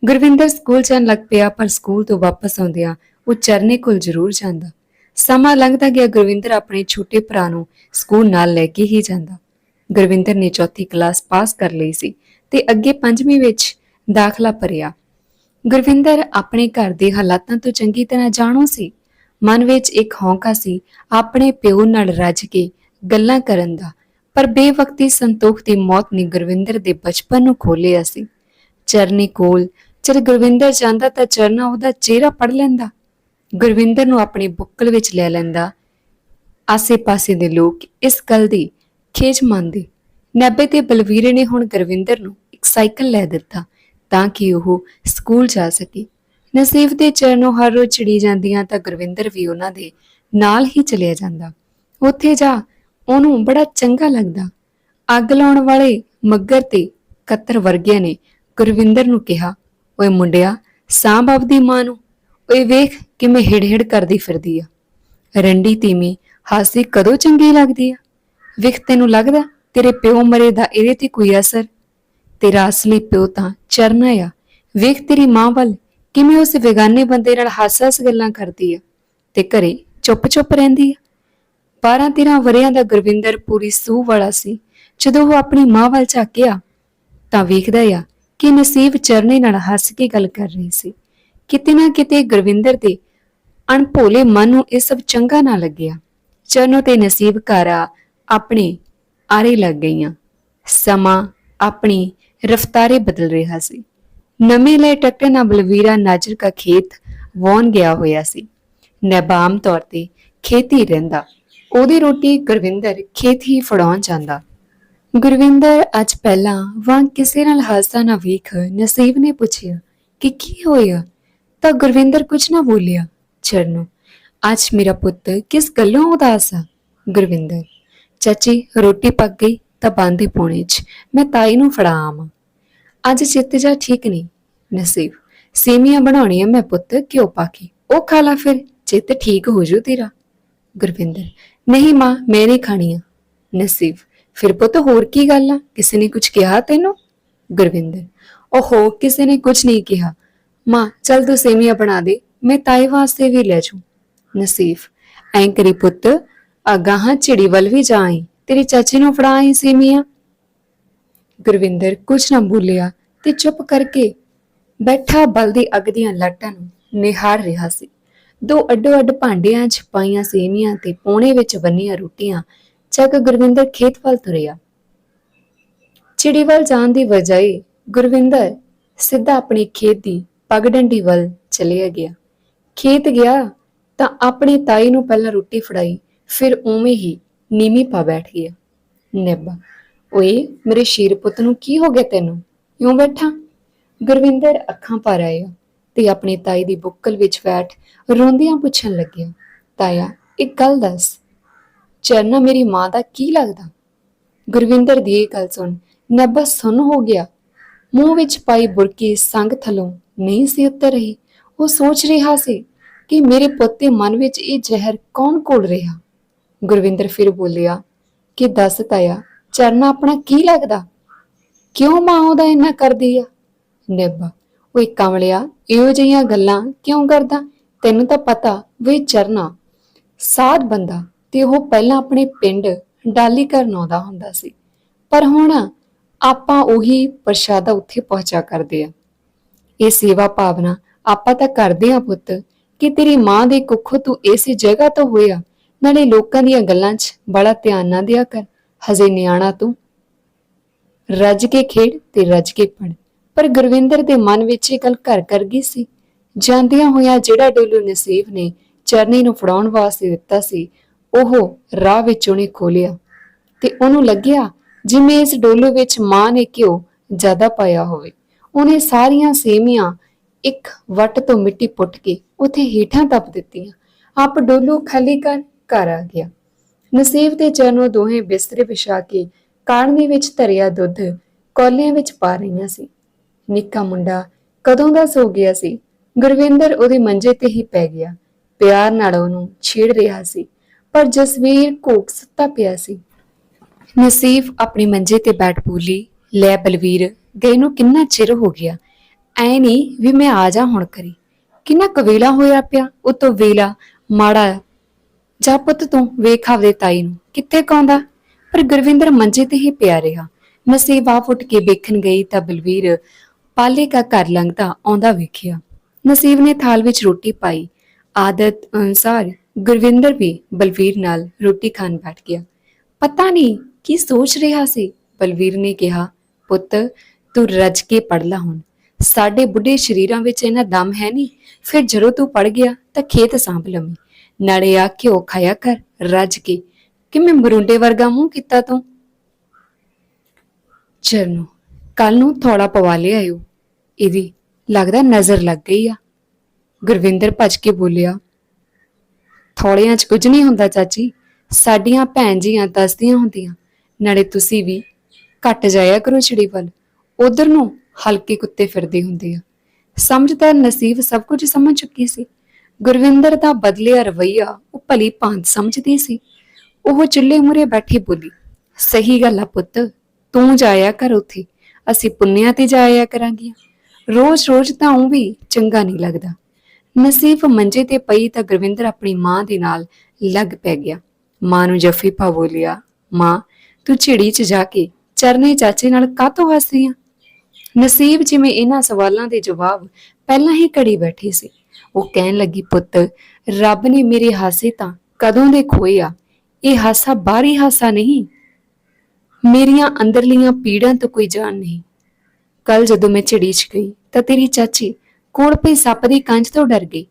ਗੁਰਵਿੰਦਰ ਸਕੂਲ ਜਾਣ ਲੱਗ ਪਿਆ, ਪਰ ਸਕੂਲ ਤੋਂ ਵਾਪਸ ਆਉਂਦਿਆਂ ਉਹ ਚਰਨੇ ਕੋਲ ਜ਼ਰੂਰ ਜਾਂਦਾ। ਸਮਾਂ ਲੰਘਦਾ ਗਿਆ, ਗੁਰਵਿੰਦਰ ਆਪਣੇ ਛੋਟੇ ਭਰਾ ਨੂੰ ਸਕੂਲ ਨਾਲ ਲੈ ਕੇ ਹੀ ਜਾਂਦਾ। ਗੁਰਵਿੰਦਰ ਨੇ ਚੌਥੀ ਕਲਾਸ ਪਾਸ ਕਰ ਲਈ ਸੀ ਤੇ ਅੱਗੇ ਪੰਜਵੀਂ ਵਿੱਚ ਦਾਖਲਾ ਭਰਿਆ। ਗੁਰਵਿੰਦਰ ਆਪਣੇ ਘਰ ਦੇ ਹਾਲਾਤਾਂ ਤੋਂ ਚੰਗੀ ਤਰ੍ਹਾਂ ਜਾਣੂ ਸੀ। ਮਨ ਵਿੱਚ ਇੱਕ ਹੌਂਕਾ ਸੀ, ਆਪਣੇ ਪਿਓ ਨਾਲ ਰੱਜ ਕੇ ਗੱਲਾਂ ਕਰਨ ਦਾ। ਪਰ ਬੇਵਕਤੀ ਸੰਤੋਖ ਦੀ ਮੌਤ ਨੇ ਗੁਰਵਿੰਦਰ ਦੇ ਬਚਪਨ ਨੂੰ ਖੋਲਿਆ ਸੀ। ਚਰਨੀ ਕੋਲ ਜਦ ਗੁਰਵਿੰਦਰ ਜਾਂਦਾ ਤਾਂ ਚਰਨਾ ਉਹਦਾ ਚਿਹਰਾ ਪੜ ਲੈਂਦਾ। ਗੁਰਵਿੰਦਰ ਨੂੰ ਆਪਣੀ ਬੁੱਕਲ ਵਿੱਚ ਲੈ ਲੈਂਦਾ। ਆਸੇ-ਪਾਸੇ ਦੇ ਲੋਕ ਇਸ ਗੱਲ ਦੀ ਖੇਜ ਮੰਨਦੇ। ਨੱਬੇ ਤੇ ਬਲਵੀਰੇ ਨੇ ਹੁਣ ਗੁਰਵਿੰਦਰ ਨੂੰ ਇੱਕ ਸਾਈਕਲ ਲੈ ਦਿੱਤਾ ਤਾਂ ਕਿ ਉਹ ਸਕੂਲ ਜਾ ਸਕੇ। ਨਸੀਬ ਦੇ ਚਰਨੋਂ ਹਰ ਰੋਜ਼ ਚੜੀ ਜਾਂਦੀਆਂ ਤਾਂ ਗੁਰਵਿੰਦਰ ਵੀ ਉਹਨਾਂ ਦੇ ਨਾਲ ਹੀ ਚਲਿਆ ਜਾਂਦਾ। ਉੱਥੇ ਜਾ ਉਹਨੂੰ ਬੜਾ ਚੰਗਾ ਲੱਗਦਾ। ਅੱਗ ਲਾਉਣ ਵਾਲੇ ਮੱਗਰ ਤੇ ਕਤਰ ਵਰਗਿਆਂ ਨੇ ਗੁਰਵਿੰਦਰ ਨੂੰ ਕਿਹਾ, ਓਏ ਮੁੰਡਿਆ, ਸਾਂਭ ਆਪਦੀ ਮਾਂ ਨੂੰ। ਓਏ ਵੇਖ ਕਿਵੇਂ ਹਿੜ-ਹਿੜ ਕਰਦੀ ਫਿਰਦੀ ਆ। ਰੰਡੀ ਤੀਮੀ ਹਾਸੀ ਕਦੋਂ ਚੰਗੀ ਲੱਗਦੀ ਆ? ਵੇਖ ਤੈਨੂੰ ਲੱਗਦਾ ਤੇਰੇ ਪਿਓ ਮਰੇ ਦਾ ਇਹਦੇ ਤੇ ਕੋਈ ਅਸਰ? ਤੇਰਾ ਅਸਲੀ ਪਿਓ ਤਾਂ ਚਰਨਾ ਆ। ਵੇਖ ਤੇਰੀ ਮਾਂ ਵੱਲ ਕਿਵੇਂ ਉਸ ਵਿਗਾਨੇ ਬੰਦੇ ਨਾਲ ਹਾਸ-ਹਾਸ ਗੱਲਾਂ ਕਰਦੀ ਆ ਤੇ ਘਰੇ ਚੁੱਪ-ਚੁੱਪ ਰਹਿੰਦੀ ਆ। 12-13 ਵਰਿਆਂ ਦਾ ਗੁਰਵਿੰਦਰ ਪੂਰੀ ਸੂਹ ਵਾਲਾ ਸੀ। ਜਦੋਂ ਉਹ ਆਪਣੀ ਮਾਂ ਵੱਲ ਝਾਕਿਆ, ਤਾਂ ਵੇਖਦਾ ਆ ਕਿ ਨਸੀਬ ਚਰਨੇ ਨਾਲ ਹੱਸ ਕੇ ਗੱਲ ਕਰ ਰਹੀ ਸੀ। ਕਿਤੇ ਨਾ ਕਿਤੇ ਗੁਰਵਿੰਦਰ ਦੇ ਅਣਭੋਲੇ ਮਨ ਨੂੰ ਇਹ ਸਭ ਚੰਗਾ ਨਾ ਲੱਗਿਆ। ਚਰਨੋ ਤੇ ਨਸੀਬ ਘਰਾ ਆਪਣੇ ਆਰੇ ਲੱਗ ਗਈਆਂ। ਸਮਾਂ ਆਪਣੀ ਰਫ਼ਤਾਰੇ ਬਦਲ ਰਿਹਾ ਸੀ। ਨਵੇਂ ਲਏ ਟੱਕਰ ਨਾਲ ਬਲਵੀਰਾ ਨਾਜਰ ਦਾ ਖੇਤ ਵਾਉਣ ਗਿਆ ਹੋਇਆ ਸੀ। ਨਬਾਮ ਤੌਰ ਤੇ ਖੇਤੀ ਰਹਿੰਦਾ। ਉਹਦੀ ਰੋਟੀ ਗੁਰਵਿੰਦਰ ਖੇਤ ਹੀ ਫੜਾਉਣ ਜਾਂਦਾ। ਗੁਰਵਿੰਦਰ ਅੱਜ ਪਹਿਲਾਂ ਵਾਂ ਕਿਸੇ ਨਾਲ ਹੱਸਦਾ ਨਾ ਵੇਖ ਨਸੀਬ ਨੇ ਪੁੱਛਿਆ, ਕਿ ਕੀ ਹੋਇਆ? ਤਾਂ ਗੁਰਵਿੰਦਰ ਕੁਝ ਨਾ ਬੋਲਿਆ। ਚਰਨੋ, ਅੱਜ ਮੇਰਾ ਪੁੱਤ ਕਿਸ ਗੱਲੋਂ ਉਦਾਸ ਆ? ਗੁਰਵਿੰਦਰ, ਚਾਚੀ, ਰੋਟੀ ਪੱਕ ਗਈ ਤਾਂ ਬਾਂਦੇ ਪੋਣੇ ਚ ਮੈਂ ਤਾਈ ਨੂੰ ਫੜਾ ਆਵਾਂ। ਅੱਜ ਚਿੱਤ ਜਾ ਠੀਕ ਨਹੀਂ। ਨਸੀਬ, ਸੇਮੀਆਂ ਬਣਾਉਣੀਆਂ ਮੈਂ ਪੁੱਤ ਕਿਉਂ ਪਾ ਕੇ ਉਹ ਖਾ ਲਾ ਫਿਰ, ਚਿੱਤ ਠੀਕ ਹੋ ਜੂ ਤੇਰਾ। ਗੁਰਵਿੰਦਰ ਨਹੀਂ ਮਾਂ, ਮੈਂ ਨਹੀਂ ਖਾਣੀਆਂ ਨਸੀਬ। ਫਿਰ ਪੁੱਤ ਹੋਰ ਕੀ ਗੱਲ ਆ? ਕਿਸੇ ਨੇ ਕੁਝ ਕਿਹਾ ਤੈਨੂੰ? ਗੁਰਵਿੰਦਰ। ਓਹੋ, ਕਿਸੇ ਨੇ ਕੁਝ ਨਹੀਂ ਕਿਹਾ। ਮਾਂ, ਚਲ ਤੂੰ ਸੇਮੀਆਂ ਬਣਾ ਦੇ, ਮੈਂ ਤਾਈ ਵਾਸਤੇ ਵੀ ਲੈ ਜੂ ਨਸੀਬ। ਐਂ ਕਰੀ ਪੁੱਤ ਅਗਾਹਾਂ ਚਿੜੀ ਵੱਲ ਵੀ ਜਾਈ ਤੇਰੀ ਚਾਚੀ ਨੂੰ ਫੜਾਈ ਸੇਮੀਆਂ। ਗੁਰਵਿੰਦਰ ਕੁਝ ਨਾ ਬੋਲਿਆ ਤੇ ਚੁੱਪ ਕਰਕੇ ਬੈਠਾ ਬਲ ਦੀ ਅੱਗ ਦੀਆਂ ਲਾਟਾਂ ਨੂੰ ਨਿਹਾਰ ਰਿਹਾ ਸੀ। ਦੋ ਅੱਡੋ ਅੱਡ ਭਾਂਡਿਆਂ 'ਚ ਪਾਈਆਂ ਸੇਮੀਆਂ ਤੇ ਪੋਣੇ ਵਿੱਚ ਬੰਨੀਆਂ ਰੋਟੀਆਂ, ਚੱਕ ਗੁਰਵਿੰਦਰ ਖੇਤ ਵੱਲ ਤੁਰਿਆ। ਚਿੜੀ ਵੱਲ ਜਾਣ ਦੀ ਬਜਾਏ ਗੁਰਵਿੰਦਰ ਸਿੱਧਾ ਆਪਣੇ ਖੇਤ ਦੀ ਪਗਡੰਡੀ ਵੱਲ ਚਲਿਆ ਗਿਆ। ਖੇਤ ਗਿਆ ਤਾਂ ਆਪਣੀ ਤਾਈ ਨੂੰ ਪਹਿਲਾਂ ਰੋਟੀ ਫੜਾਈ, ਫਿਰ ਉਵੇਂ ਹੀ ਨੀਮੀ ਪਾ ਬੈਠ ਗਿਆ। ਨੇਬਾ, ਓਏ, ਮੇਰੇ ਸ਼ੀਰ ਪੁੱਤ ਨੂੰ ਕੀ ਹੋ ਗਿਆ ਤੈਨੂੰ? ਕਿਉਂ ਬੈਠਾ? ਗੁਰਵਿੰਦਰ ਅੱਖਾਂ ਭਰ ਆਇਆ। ਤੇ ਆਪਣੀ ਤਾਈ ਦੀ ਬੁੱਕਲ ਵਿੱਚ ਬੈਠ ਰੋਂਦਿਆਂ ਪੁੱਛਣ ਲੱਗਿਆ, ਤਾਇਆ, ਇੱਕ ਗੱਲ ਦੱਸ, ਚਰਨਾ ਮੇਰੀ ਮਾਂ ਦਾ ਕੀ ਲੱਗਦਾ? ਗੁਰਵਿੰਦਰ ਦੀ ਇਹ ਗੱਲ ਸੁਣ ਨੱਬਾ ਸੁੰਨ ਹੋ ਗਿਆ। ਮੂੰਹ ਵਿੱਚ ਪਾਈ ਬੁਰਕੀ ਸੰਗ ਥਲੋਂ ਨਹੀਂ ਸੀ ਉੱਤਰ ਰਹੀ। ਉਹ ਸੋਚ ਰਿਹਾ ਸੀ ਕਿ ਮੇਰੇ ਪੁੱਤ ਦੇ ਮਨ ਵਿੱਚ ਇਹ ਜ਼ਹਿਰ ਕੌਣ ਕੋਲ ਰਿਹਾ। ਗੁਰਵਿੰਦਰ ਫਿਰ ਬੋਲਿਆ, ਕਿ ਦੱਸ ਤਾਇਆ, ਚਰਨਾ ਆਪਣਾ ਕੀ ਲੱਗਦਾ? ਕਿਉਂ ਮਾਂ ਉਹਦਾ ਇੰਨਾ ਕਰਦੀ ਆ? ਨਿੱਬਾ ਓਏ ਕਮਲਿਆ ਇਹੋ ਜਿਹੀਆਂ ਗੱਲਾਂ ਕਿਉਂ ਕਰਦਾ? ਤੈਨੂੰ ਤਾਂ ਪਤਾ ਵੀ ਚਰਨਾ ਸਾਧ ਬੰਦਾ ਤੇ ਉਹ ਪਹਿਲਾਂ ਆਪਣੇ ਪਿੰਡ ਡਾਲੀ ਕਰਨ ਆਉਂਦਾ ਹੁੰਦਾ ਸੀ। ਪਰ ਹੁਣ ਆਪਾਂ ਉਹੀ ਪ੍ਰਸ਼ਾਦਾ ਉੱਥੇ ਪਹੁੰਚਾ ਕਰਦੇ ਆ ਇਹ ਸੇਵਾ ਭਾਵਨਾ ਆਪਾਂ ਤਾਂ ਕਰਦੇ ਆ ਪੁੱਤ ਕਿ ਤੇਰੀ ਮਾਂ ਦੇ ਕੁੱਖੋਂ ਤੂੰ ਇਸੇ ਜਗ੍ਹਾ ਤੋਂ ਹੋਇਆ। ਨਾਲੇ ਲੋਕਾਂ ਦੀਆਂ ਗੱਲਾਂ 'ਚ ਬੜਾ ਧਿਆਨ ਨਾ ਦਿਆ ਕਰ। ਹਜੇ ਨਿਆਣਾ ਤੂੰ। ਰੱਜ ਕੇ ਖੇਡ ਤੇ ਰੱਜ ਕੇ ਪੜ ਪਰ ਗੁਰਵਿੰਦਰ ਦੇ ਮਨ ਵਿੱਚ ਇਹ ਗੱਲ ਘਰ ਕਰ ਗਈ ਸੀ। ਜਾਂਦਿਆਂ ਹੋਇਆਂ ਜਿਹੜਾ ਡੋਲੂ ਨਸੀਬ ਨੇ ਚਰਨੀ ਨੂੰ ਫੜਾਉਣ ਵਾਸਤੇ ਦਿੱਤਾ ਸੀ, ਉਹ ਰਾਹ ਵਿੱਚ ਉਹਨੇ ਖੋਲਿਆ ਤੇ ਉਹਨੂੰ ਲੱਗਿਆ ਜਿਵੇਂ ਇਸ ਡੋਲੂ ਵਿੱਚ ਮਾਂ ਨੇ ਘਿਓ ਜ਼ਿਆਦਾ ਪਾਇਆ ਹੋਵੇ। ਉਹਨੇ ਸਾਰੀਆਂ ਸੇਮੀਆਂ ਇੱਕ ਵੱਟ ਤੋਂ ਮਿੱਟੀ ਪੁੱਟ ਕੇ ਉੱਥੇ ਹੀਠਾਂ ਦੱਬ ਦਿੱਤੀਆਂ। ਆਪ ਡੋਲੂ ਖਾਲੀ ਕਰ ਘਰ ਆ ਗਿਆ। ਨਸੀਬ ਤੇ ਚਰਨੋ ਦੋਹੇ ਬਿਸਤਰੇ ਵਿਛਾ ਕੇ ਕਾੜਨੇ ਵਿੱਚ ਧਰਿਆ ਦੁੱਧ ਕੌਲਿਆਂ ਵਿੱਚ ਪਾ ਰਹੀਆਂ ਸੀ। ਨਿੱਕਾ ਮੁੰਡਾ ਕਦੋਂ ਦਾ ਸੋ ਗਿਆ ਸੀ? ਗੁਰਵਿੰਦਰ ਉਹਦੇ ਮੰਜੇ ਤੇ ਹੀ ਪੈ ਗਿਆ। ਪਿਆਰ ਨਾਲ ਉਹਨੂੰ ਛੇੜ ਰਿਹਾ ਸੀ, ਪਰ ਜਸਵੀਰ ਕੋਕ ਸੁੱਤਾ ਪਿਆ ਸੀ। ਨਸੀਬ ਆਪਣੇ ਮੰਜੇ ਤੇ ਬੈਠ ਬੋਲੀ, ਲੈ ਬਲਵੀਰ ਗਏ ਨੂੰ ਕਿੰਨਾ ਚਿਰ ਹੋ ਗਿਆ? ਐ ਨਹੀਂ ਵੀ ਮੈਂ ਆ ਜਾ ਹੁਣ ਕਰੀ ਕਿੰਨਾ ਕਵੇਲਾ ਹੋਇਆ ਪਿਆ ਉਤੋਂ ਵੇਲਾ, ਮਾੜਾ ਜਾ ਪੁੱਤ ਤੂੰ ਵੇਖ ਆਵਦੇ ਤਾਈ ਨੂੰ, ਕਿੱਥੇ ਕੌਂਦਾ ਪਰ ਗੁਰਵਿੰਦਰ ਮੰਜੇ ਤੇ ਹੀ ਪਿਆ ਰਿਹਾ। ਨਸੀਬ ਆਪ ਉੱਠ ਕੇ ਵੇਖਣ ਗਈ ਤਾਂ ਬਲਵੀਰ ਪਾਲੇ ਕਾ ਘਰ ਲੰਘਦਾ ਆਉਂਦਾ ਵੇਖਿਆ। ਨਸੀਬ ਨੇ ਥਾਲ ਵਿੱਚ ਰੋਟੀ ਪਾਈ। ਆਦਤ ਅਨੁਸਾਰ ਗੁਰਵਿੰਦਰ ਵੀ ਬਲਵੀਰ ਨਾਲ ਰੋਟੀ ਖਾਣ ਬੈਠ ਗਿਆ। ਪਤਾ ਨਹੀਂ ਕੀ ਸੋਚ ਰਿਹਾ ਸੀ। ਬਲਵੀਰ ਨੇ ਕਿਹਾ, ਪੁੱਤ, ਤੂੰ ਰੱਜ ਕੇ ਪੜ ਲੈ ਹੁਣ। ਸਾਡੇ ਬੁੱਢੇ ਸ਼ਰੀਰਾਂ ਵਿੱਚ ਇਹਨਾਂ ਦਮ ਹੈ ਨਹੀਂ। ਫਿਰ ਜਦੋਂ ਤੂੰ ਪੜ ਗਿਆ ਤਾਂ ਖੇਤ ਸਾਂਭ ਲਵੀਂ। ਨਾਲੇ ਆ ਘਿਓ ਖਾਇਆ ਕਰ, ਰੱਜ ਕੇ। ਕਿਵੇਂ ਮਰੁੰਡੇ ਵਰਗਾ ਮੂੰਹ ਕੀਤਾ ਤੂੰ? ਚਰਨੋ ਕੱਲ ਨੂੰ ਥੋੜਾ ਪਵਾ ਲਿਆਇਓ। ਇਹਦੀ ਲੱਗਦਾ ਨਜ਼ਰ ਲੱਗ ਗਈ ਆ। ਗੁਰਵਿੰਦਰ ਭੱਜ ਕੇ ਬੋਲਿਆ, ਥੋੜਿਆਂ 'ਚ ਕੁਝ ਨਹੀਂ ਹੁੰਦਾ ਚਾਚੀ। ਸਾਡੀਆਂ ਭੈਣ ਜੀਆਂ ਦੱਸਦੀਆਂ ਹੁੰਦੀਆਂ, ਨਾਲੇ ਤੁਸੀਂ ਵੀ ਘੱਟ ਜਾਇਆ ਕਰੋ ਛਿੜੀ ਵੱਲ। ਉਧਰ ਨੂੰ ਹਲਕੇ ਕੁੱਤੇ ਫਿਰਦੇ ਹੁੰਦੇ ਆ। ਸਮਝਦਾਰ ਨਸੀਬ ਸਭ ਕੁਝ ਸਮਝ ਚੁੱਕੀ ਸੀ। ਗੁਰਵਿੰਦਰ ਦਾ ਬਦਲਿਆ ਰਵਈਆ ਉਹ ਭਲੀ ਭਾਂਤ ਸਮਝਦੀ ਸੀ। ਉਹ ਚੁੱਲ੍ਹੇ ਮੂਰੇ ਬੈਠੀ ਬੋਲੀ, ਸਹੀ ਗੱਲ ਆ ਪੁੱਤ, ਤੂੰ ਜਾਇਆ ਕਰ ਉੱਥੇ। ਅਸੀਂ ਪੁੰਨਿਆਂ ਤੇ ਜਾਇਆ ਕਰਾਂਗੀਆਂ। ਰੋਜ਼-ਰੋਜ਼ ਤਾਂ ਉਹ ਵੀ ਚੰਗਾ ਨਹੀਂ ਲੱਗਦਾ। ਨਸੀਬ ਮੰਜੇ ਤੇ ਪਈ ਤਾਂ ਗੁਰਵਿੰਦਰ ਆਪਣੀ ਮਾਂ ਦੇ ਨਾਲ ਲੱਗ ਪੈ ਗਿਆ। ਮਾਂ ਨੂੰ ਜੱਫੀ ਪਾ ਬੋਲਿਆ, ਮਾਂ, ਤੂੰ ਝਿੜੀ 'ਚ ਜਾ ਕੇ ਚਰਨੇ ਚਾਚੇ ਨਾਲ ਕਾਹਤੋਂ ਹੱਸਦੀ ਆ? ਨਸੀਬ ਜਿਵੇਂ ਇਹਨਾਂ ਸਵਾਲਾਂ ਦੇ ਜਵਾਬ ਪਹਿਲਾਂ ਹੀ ਘੜੀ ਬੈਠੀ ਸੀ। ਉਹ ਕਹਿਣ ਲੱਗੀ, ਪੁੱਤ, ਰੱਬ ਨੇ ਮੇਰੇ ਹਾਸੇ ਤਾਂ ਕਦੋਂ ਦੇ ਖੋਏ ਆ? ਇਹ ਹਾਸਾ ਬਾਹਰੀ ਹਾਸਾ ਨਹੀਂ। ਮੇਰੀਆਂ ਅੰਦਰਲੀਆਂ ਪੀੜਾਂ ਤੋਂ ਕੋਈ ਜਾਨ ਨਹੀਂ। ਕੱਲ ਜਦੋਂ ਮੈਂ ਝਿੜੀ 'ਚ ਗਈ ਤਾਂ ਤੇਰੀ ਚਾਚੀ ਕੋਲ ਪਈ ਸੱਪ ਦੀ ਕੰਜ ਤੋਂ ਡਰ ਗਈ।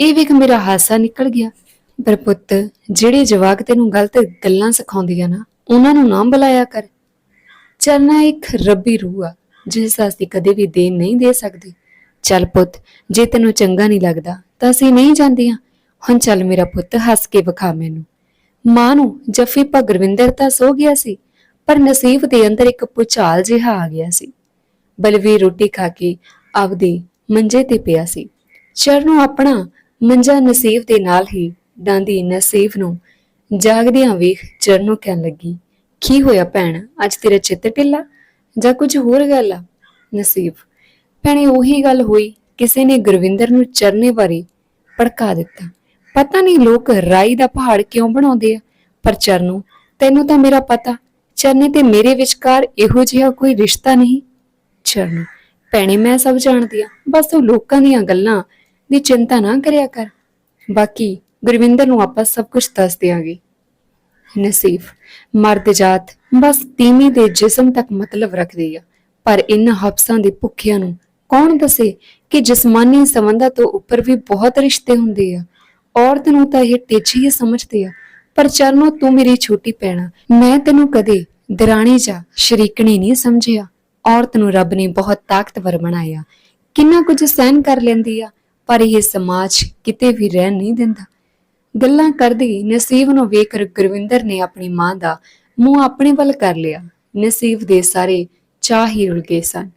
ਇਹ ਵੇਖ ਮੇਰਾ ਹਾਸਾ ਨਿਕਲ ਗਿਆ। ਪਰ ਪੁੱਤ, ਜਿਹੜੇ ਜਵਾਕ ਤੈਨੂੰ ਗਲਤ ਗੱਲਾਂ ਸਿਖਾਉਂਦੀਆਂ ਨਾ, ਉਹਨਾਂ ਨੂੰ ਨਾ ਬੁਲਾਇਆ ਕਰ। ਚਰਨਾ ਇੱਕ ਰੱਬੀ ਰੂਹ ਆ ਜਿਸ ਅਸੀਂ ਕਦੇ ਵੀ ਦੇਣ ਨਹੀਂ ਦੇ ਸਕਦੇ। ਚੱਲ ਪੁੱਤ, ਜੇ ਤੈਨੂੰ ਚੰਗਾ ਨਹੀਂ ਲੱਗਦਾ, ਤਾਂ ਅਸੀਂ ਨਹੀਂ ਜਾਂਦੀਆਂ ਹੁਣ ਚੱਲ ਮੇਰਾ ਪੁੱਤ, ਹੱਸ ਕੇ ਵਿਖਾ ਮੈਨੂੰ। ਮਾਂ ਨੂੰ ਜੱਫੀ ਪਾ ਗੁਰਵਿੰਦਰ ਤਾਂ ਸੋ ਗਿਆ ਸੀ। ਪਰ ਨਸੀਬ ਦੇ ਅੰਦਰ ਇੱਕ ਪੁਚਾਲ ਜਿਹਾ ਆ ਗਿਆ ਸੀ। ਬਲਵੀਰ ਰੋਟੀ ਖਾ ਕੇ ਆਪਦੇ ਮੰਜੇ ਤੇ ਪਿਆ ਸੀ। ਚਰਨੋਂ ਆਪਣਾ ਮੰਜਾ ਨਸੀਬ ਦੇ ਨਾਲ ਹੀ ਡਾਂਦੀ ਨਸੀਬ ਨੂੰ ਜਾਗਦਿਆਂ ਵੇਖ ਚਰਨੋਂ ਕਹਿਣ ਲੱਗੀ, ਕੀ ਹੋਇਆ ਭੈਣ? ਅੱਜ ਤੇਰਾ ਚਿੱਤ ਢਿੱਲਾ? ਜਾਂ ਕੁਝ ਹੋਰ ਗੱਲ ਆ? ਨਸੀਬ, ਭੈਣੇ, ਉਹੀ ਗੱਲ ਹੋਈ। ਕਿਸੇ ਨੇ ਗੁਰਵਿੰਦਰ ਨੂੰ ਚਰਨੇ ਬਾਰੇ ਭੜਕਾ ਦਿੱਤਾ। ਪਤਾ ਨਹੀਂ ਲੋਕ ਰਾਈ ਦਾ ਪਹਾੜ ਕਿਉਂ ਬਣਾਉਂਦੇ ਆ, ਪਰ ਚਰਨੂ ਤੈਨੂੰ ਤਾਂ ਮੇਰਾ ਪਤਾ ਚਰਨੇ ਤੇ ਮੇਰੇ ਵਿਚਕਾਰ ਇਹੋ ਜਿਹਾ ਕੋਈ ਰਿਸ਼ਤਾ ਨਹੀਂ। ਚਰਨੋਂ ਭੈਣੇ, ਮੈਂ ਸਭ ਜਾਣਦੀ ਆ ਬਸ ਉਹ ਲੋਕਾਂ ਦੀਆਂ ਗੱਲਾਂ ਦੀ ਚਿੰਤਾ ਨਾ ਕਰਿਆ ਕਰ। ਬਾਕੀ ਗੁਰਵਿੰਦਰ ਨੂੰ ਆਪਾਂ ਸਭ ਕੁਝ ਦੱਸ ਦਿਆਂਗੇ। ਨਸੀਬ, ਮਰਦ ਜਾਤ, ਬਸ ਤੀਮੀ ਦੇ ਜਿਸਮ ਤੱਕ ਮਤਲਬ ਰੱਖਦੀ ਆ। ਪਰ ਇਨ ਹਫਸਾਂ ਦੇ ਭੁੱਖਿਆਂ ਨੂੰ ਕੌਣ ਦੱਸੇ ਕਿ ਜਿਸਮਾਨੀ ਸੰਬੰਧਾਂ ਤੋਂ ਉੱਪਰ ਵੀ ਬਹੁਤ ਰਿਸ਼ਤੇ ਹੁੰਦੇ ਆ। ਔਰਤ ਨੂੰ ਤਾਂ ਇਹ ਤੇਜੀ ਹੀ ਸਮਝਦੇ ਆ। ਪਰ ਚਰਨੋ ਤੂੰ ਮੇਰੀ ਛੋਟੀ ਭੈਣ ਆ। ਮੈਂ ਤੈਨੂੰ ਕਦੇ ਦਰਾਣੀ ਜਾਂ ਸ਼ਰੀਕਣੀ ਨਹੀਂ ਸਮਝਿਆ। ਔਰਤ ਨੂੰ ਰੱਬ ਨੇ ਬਹੁਤ ਤਾਕਤਵਰ ਬਣਾਇਆ। ਕਿੰਨਾ ਕੁਝ ਸਹਿਨ ਕਰ ਲੈਂਦੀ ਆ, ਪਰ ਇਹ ਸਮਾਜ ਕਿਤੇ ਵੀ ਰਹਿਣ ਨਹੀਂ ਦਿੰਦਾ। ਗੱਲਾਂ ਕਰਦੀ ਨਸੀਬ ਨੂੰ ਵੇਖ ਗੁਰਵਿੰਦਰ ਨੇ ਆਪਣੀ ਮਾਂ ਦਾ ਮੂੰਹ ਆਪਣੇ ਵੱਲ ਕਰ ਲਿਆ। ਨਸੀਬ ਦੇ ਸਾਰੇ ਚਾਹ ਹੀ ਰੁਲ ਗਏ ਸਨ।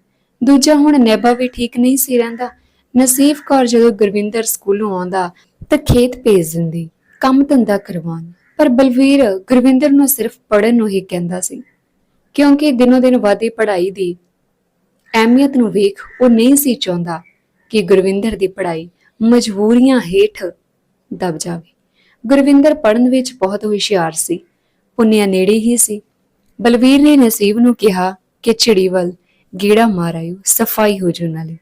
ਦੂਜਾ ਹੁਣ ਨੈਬਾ ਵੀ ਠੀਕ ਨਹੀਂ ਸੀ ਰਹਿੰਦਾ। ਨਸੀਬ ਕੌਰ ਜਦੋਂ ਗੁਰਵਿੰਦਰ ਸਕੂਲੋਂ ਆਉਂਦਾ ਤਾਂ ਖੇਤ ਭੇਜ ਦਿੰਦੀ, ਕੰਮ ਧੰਦਾ ਕਰਵਾਉਣ। ਪਰ ਬਲਵੀਰ ਗੁਰਵਿੰਦਰ ਨੂੰ ਸਿਰਫ ਪੜਨ ਨੂੰ ਹੀ ਕਹਿੰਦਾ ਸੀ, ਕਿਉਂਕਿ ਦਿਨੋ ਦਿਨ ਵਧਦੀ ਪੜ੍ਹਾਈ ਦੀ ਅਹਿਮੀਅਤ ਨੂੰ ਵੇਖ ਉਹ ਨਹੀਂ ਸੀ ਚਾਹੁੰਦਾ ਕਿ ਗੁਰਵਿੰਦਰ ਦੀ ਪੜ੍ਹਾਈ ਮਜਬੂਰੀਆਂ ਹੇਠ ਦਬ ਜਾਵੇ। ਗੁਰਵਿੰਦਰ ਪੜਨ ਵਿੱਚ ਬਹੁਤ ਹੁਸ਼ਿਆਰ ਸੀ, ਪੁੰਨਿਆ ਨੇੜੇ ਹੀ ਸੀ। ਬਲਵੀਰ ਨੇ ਨਸੀਬ ਨੂੰ ਕਿਹਾ ਕਿ ਚਿੜੀ ਵੱਲ ਗੀੜਾ ਮਾਰ ਆਇਓ ਸਫ਼ਾਈ ਹੋ ਜੂ ਨਾਲੇ।